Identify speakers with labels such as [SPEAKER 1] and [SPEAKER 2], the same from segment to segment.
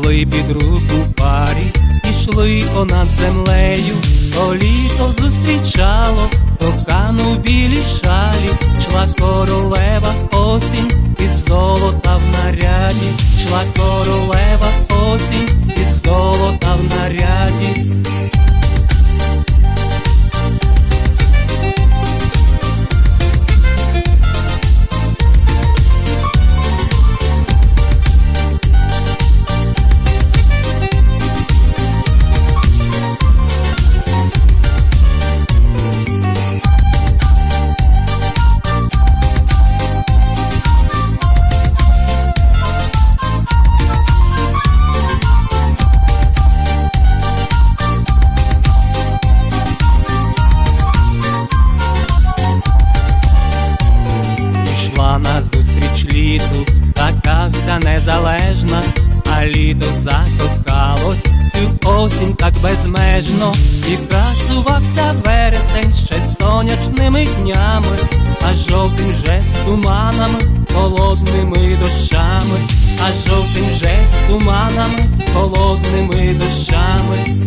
[SPEAKER 1] ішли під руку парі, ішли понад землею, то літо зустрічало, кохану в білій шалі, шла королева осінь із золота в наряді, шла королева осінь назустріч літу, така вся незалежна, а літо закохалось. Цю осінь так безмежно, і красувався вересень ще сонячними днями, а жовтень вже з туманами, холодними дощами, а жовтень вже з туманами, холодними дощами.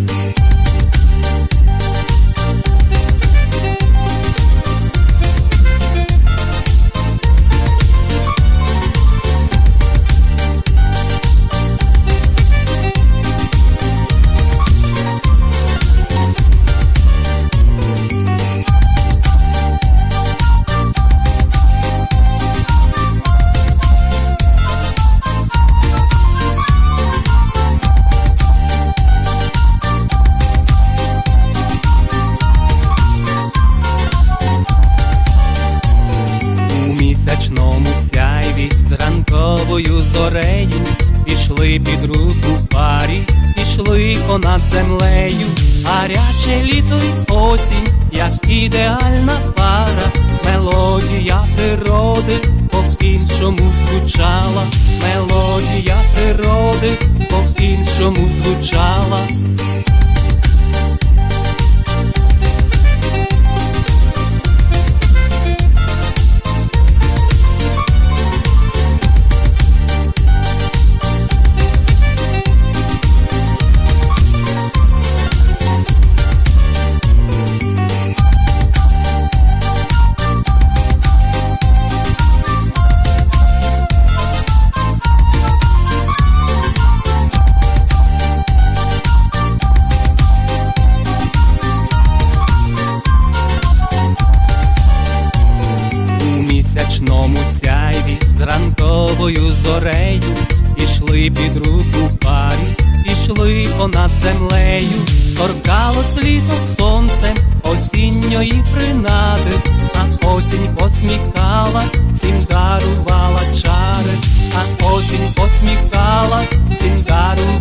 [SPEAKER 1] Зорею Пішли під руку парі, пішли понад землею, гаряче літо й осінь, як ідеальна пара, мелодія природи по-іншому звучала, мелодія природи по-іншому звучала. Місячному сяйві. З ранковою зорею Ішли під руку парі, ішли понад землею, торкалось літо сонцем осінньої принади, а осінь посміхалась, всім дарувала чари, а осінь посміхалась, всім дарувала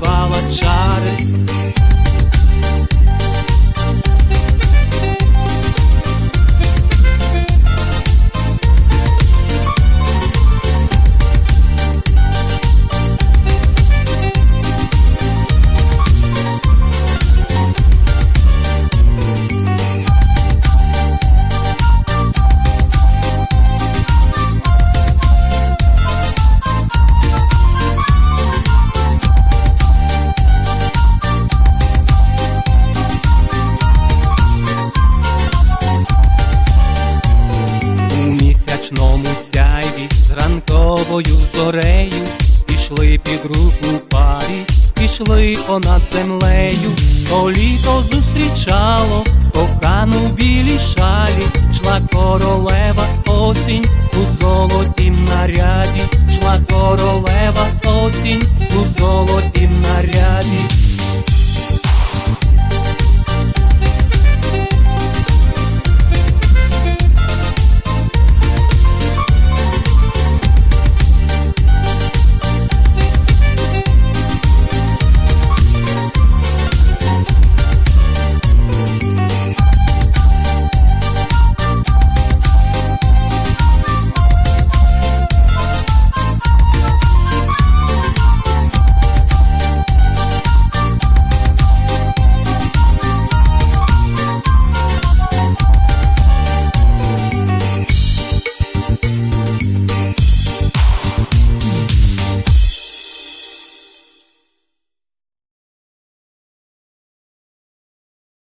[SPEAKER 1] ранковою зорею. Пішли під руку парі, пішли понад землею, то літо зустрічало, кохану в білій шалі, шла королева осінь у золотім наряді, шла королева осінь у золотім наряді.